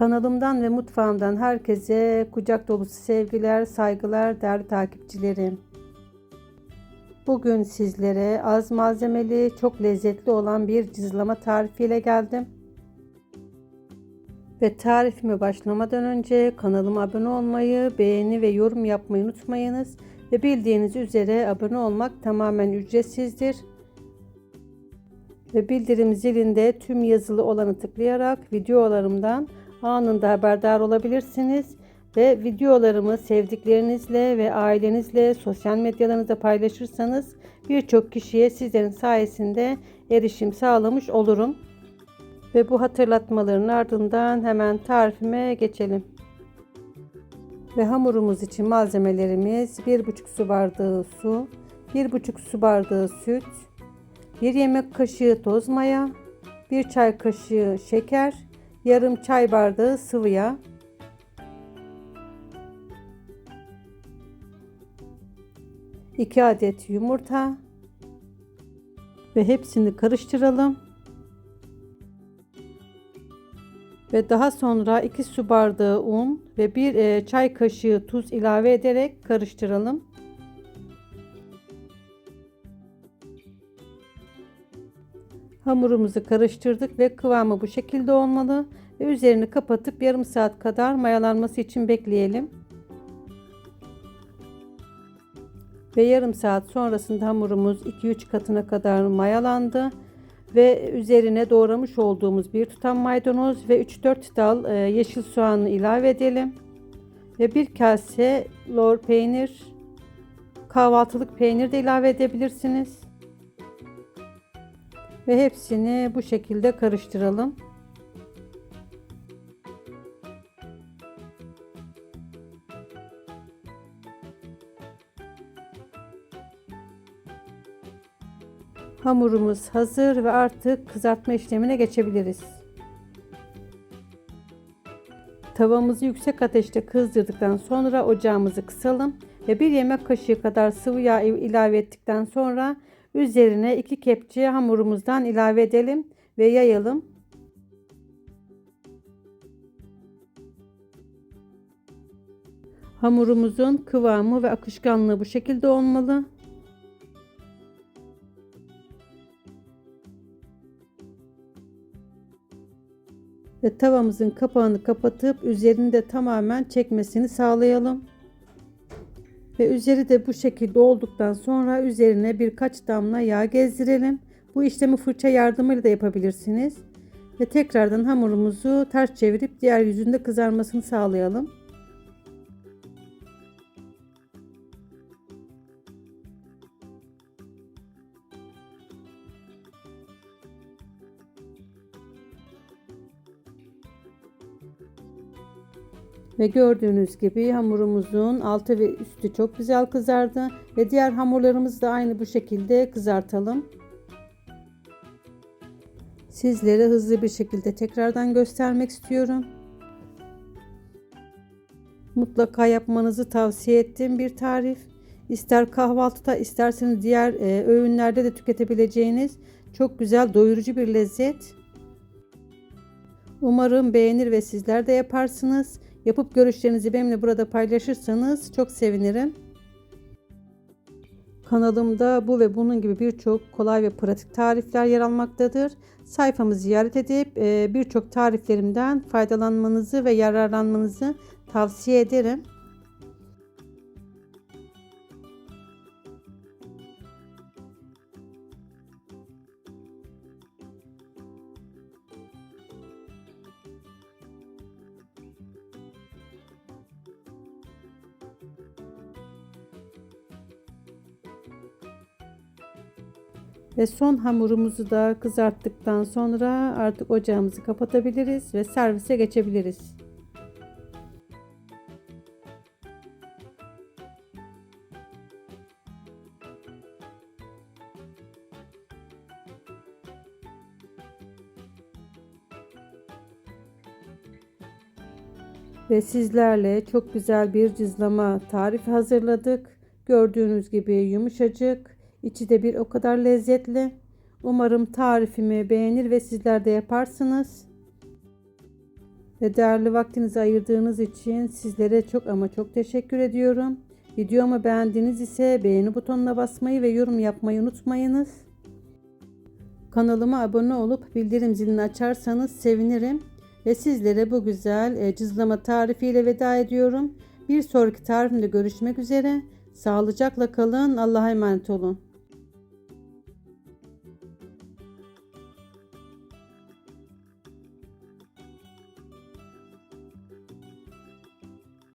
Kanalımdan ve mutfağımdan herkese kucak dolusu sevgiler, saygılar değerli takipçilerim. Bugün sizlere az malzemeli, çok lezzetli olan bir cızlama tarifiyle geldim. Ve tarifime başlamadan önce kanalıma abone olmayı, beğeni ve yorum yapmayı unutmayınız. Ve bildiğiniz üzere abone olmak tamamen ücretsizdir. Ve bildirim zilinde tüm yazılı olanı tıklayarak videolarımdan anında haberdar olabilirsiniz. Ve videolarımı sevdiklerinizle ve ailenizle sosyal medyalarınızda paylaşırsanız birçok kişiye sizlerin sayesinde erişim sağlamış olurum. Ve bu hatırlatmaların ardından hemen tarifime geçelim. Ve hamurumuz için malzemelerimiz 1,5 su bardağı su, 1,5 su bardağı süt, 1 yemek kaşığı toz maya, 1 çay kaşığı şeker, yarım çay bardağı sıvı yağ. iki adet yumurta ve hepsini karıştıralım. Ve daha sonra 2 su bardağı un ve 1 çay kaşığı tuz ilave ederek karıştıralım. Hamurumuzu karıştırdık ve kıvamı bu şekilde olmalı. Ve üzerini kapatıp yarım saat kadar mayalanması için bekleyelim. Ve yarım saat sonrasında hamurumuz 2-3 katına kadar mayalandı. Ve üzerine doğramış olduğumuz bir tutam maydanoz ve 3-4 dal e, yeşil soğanı ilave edelim. Ve bir kase lor peynir, kahvaltılık peynir de ilave edebilirsiniz. Ve hepsini bu şekilde karıştıralım. Hamurumuz hazır ve artık kızartma işlemine geçebiliriz. Tavamızı yüksek ateşte kızdırdıktan sonra ocağımızı kısalım ve bir yemek kaşığı kadar sıvı yağ ilave ettikten sonra üzerine iki kepçe hamurumuzdan ilave edelim ve yayalım. Hamurumuzun kıvamı ve akışkanlığı bu şekilde olmalı. ve tavamızın kapağını kapatıp üzerini de tamamen çekmesini sağlayalım. Ve üzeri de bu şekilde olduktan sonra üzerine birkaç damla yağ gezdirelim. Bu işlemi fırça yardımıyla da yapabilirsiniz. Ve tekrardan hamurumuzu ters çevirip diğer yüzünde kızarmasını sağlayalım. Ve gördüğünüz gibi hamurumuzun altı ve üstü çok güzel kızardı. Ve diğer hamurlarımızı da aynı bu şekilde kızartalım. Sizlere hızlı bir şekilde tekrardan göstermek istiyorum. Mutlaka yapmanızı tavsiye ettiğim bir tarif. İster kahvaltıda isterseniz diğer e, öğünlerde de tüketebileceğiniz çok güzel doyurucu bir lezzet. Umarım beğenir ve sizler de yaparsınız. Yapıp görüşlerinizi benimle burada paylaşırsanız çok sevinirim. Kanalımda bu ve bunun gibi birçok kolay ve pratik tarifler yer almaktadır. Sayfamı ziyaret edip e, birçok tariflerimden faydalanmanızı ve yararlanmanızı tavsiye ederim. Ve son hamurumuzu da kızarttıktan sonra artık ocağımızı kapatabiliriz ve servise geçebiliriz. Ve sizlerle çok güzel bir cızlama tarifi hazırladık. Gördüğünüz gibi yumuşacık, içi de bir o kadar lezzetli. Umarım tarifimi beğenir ve sizler de yaparsınız. ve değerli vaktinizi ayırdığınız için sizlere çok ama çok teşekkür ediyorum. Videomu beğendiğiniz ise beğeni butonuna basmayı ve yorum yapmayı unutmayınız. Kanalıma abone olup bildirim zilini açarsanız sevinirim. Ve sizlere bu güzel e, cızlama tarifiyle veda ediyorum. Bir sonraki tarifimde görüşmek üzere. Sağlıcakla kalın. Allah'a emanet olun.